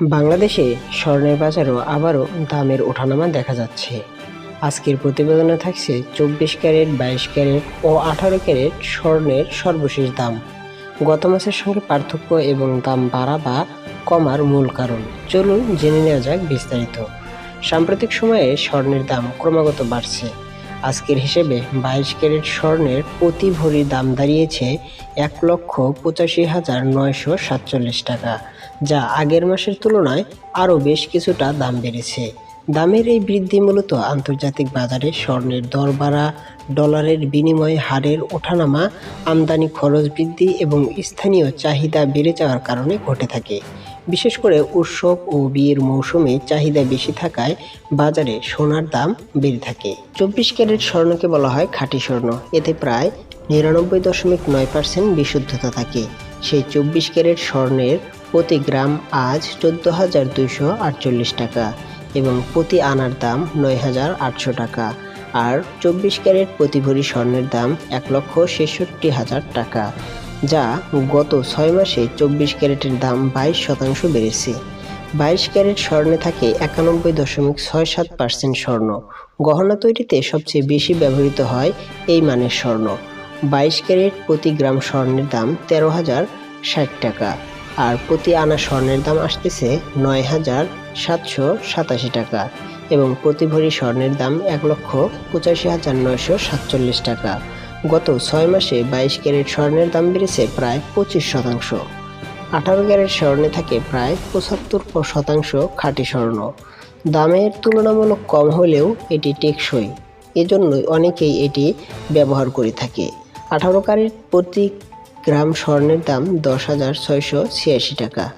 বাংলাদেশে স্বর্ণের বাজারও আবারও দামের ওঠানামা দেখা যাচ্ছে। আজকের প্রতিবেদনে থাকছে চব্বিশ ক্যারেট, বাইশ ক্যারেট ও আঠারো ক্যারেট স্বর্ণের সর্বশেষ দাম। গত মাসের সঙ্গে পার্থক্য এবং দাম বাড়া বা কমার মূল কারণ। চলুন জেনে নেওয়া যাক বিস্তারিত। সাম্প্রতিক সময়ে স্বর্ণের দাম ক্রমাগত বাড়ছে। আজকের হিসেবে বাইশ ক্যারেট স্বর্ণের প্রতি ভরির দাম দাঁড়িয়েছে এক লক্ষ পঁচাশি হাজার নয়শো সাতচল্লিশ টাকা, যা আগের মাসের তুলনায় আরও বেশ কিছুটা দাম বেড়েছে। দামের এই বৃদ্ধি মূলত আন্তর্জাতিক বাজারে স্বর্ণের দর বাড়া, ডলারের বিনিময় হারের ওঠানামা, আমদানি খরচ বৃদ্ধি এবং স্থানীয় চাহিদা বেড়ে যাওয়ার কারণে ঘটে থাকে। বিশেষ করে উৎসব ও বিয়ের মৌসুমে চাহিদা বেশি থাকায় বাজারে সোনার দাম বেড়ে থাকে। চব্বিশ ক্যারেট স্বর্ণকে বলা হয় খাঁটি স্বর্ণ। এতে প্রায় নিরানব্বই দশমিক নয় পার্সেন্ট বিশুদ্ধতা থাকে। সেই চব্বিশ ক্যারেট স্বর্ণের প্রতি গ্রাম আজ চোদ্দ হাজার দুইশো আটচল্লিশ টাকা এবং প্রতি আনার দাম নয় হাজার আটশো টাকা। আর চব্বিশ ক্যারেট প্রতি ভরি স্বর্ণের দাম এক লক্ষ ছেষট্টি হাজার টাকা। যা গত ছয় মাসে চব্বিশ ক্যারেটের দাম বাইশ শতাংশ বেড়েছে। বাইশ ক্যারেট স্বর্ণে থাকে একানব্বই দশমিক ছয় সাত পার্সেন্ট স্বর্ণ। গহনা তৈরিতে সবচেয়ে বেশি ব্যবহৃত হয় এই মানের স্বর্ণ। বাইশ ক্যারেট প্রতি গ্রাম স্বর্ণের দাম তেরো হাজার ষাট টাকা আর প্রতি আনা স্বর্ণের দাম আসতেছে নয় হাজার সাতশো সাতাশি টাকা এবং প্রতি ভরি স্বর্ণের দাম এক লক্ষ পঁচাশি হাজার নয়শো সাতচল্লিশ টাকা। গত ছয় মাসে বাইশ ক্যারেট স্বর্ণের দাম বেড়েছে প্রায় পঁচিশ শতাংশ। আঠারো ক্যারেট স্বর্ণে থাকে প্রায় পঁচাত্তর শতাংশ খাঁটি স্বর্ণ। দামের তুলনামূলক কম হলেও এটি টেকসই। এজন্যই অনেকেই এটি ব্যবহার করে থাকে। আঠারো ক্যারেট প্রতি গ্রাম স্বর্ণের দাম দশ হাজার ছয়শো ছিয়াশি টাকা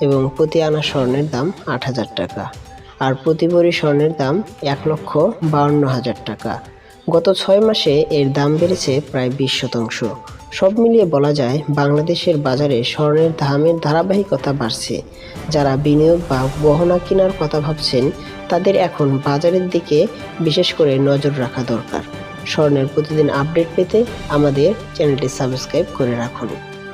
এবং প্রতি আনা স্বর্ণের দাম আট হাজার টাকা। আর প্রতি ভরি স্বর্ণের দাম এক লক্ষ বাউন্ন হাজার টাকা। গত ছয় মাসে এর দাম বেড়েছে প্রায় বিশ শতাংশ। সব মিলিয়ে বলা যায়, বাংলাদেশের বাজারে স্বর্ণের দামের ধারাবাহিকতা বাড়ছে। যারা বিনিয়োগ বা গহনা কেনার কথা ভাবছেন, তাদের এখন বাজারের দিকে বিশেষ করে নজর রাখা দরকার। স্বর্ণের প্রতিদিন আপডেট পেতে আমাদের চ্যানেলটি সাবস্ক্রাইব করে রাখুন।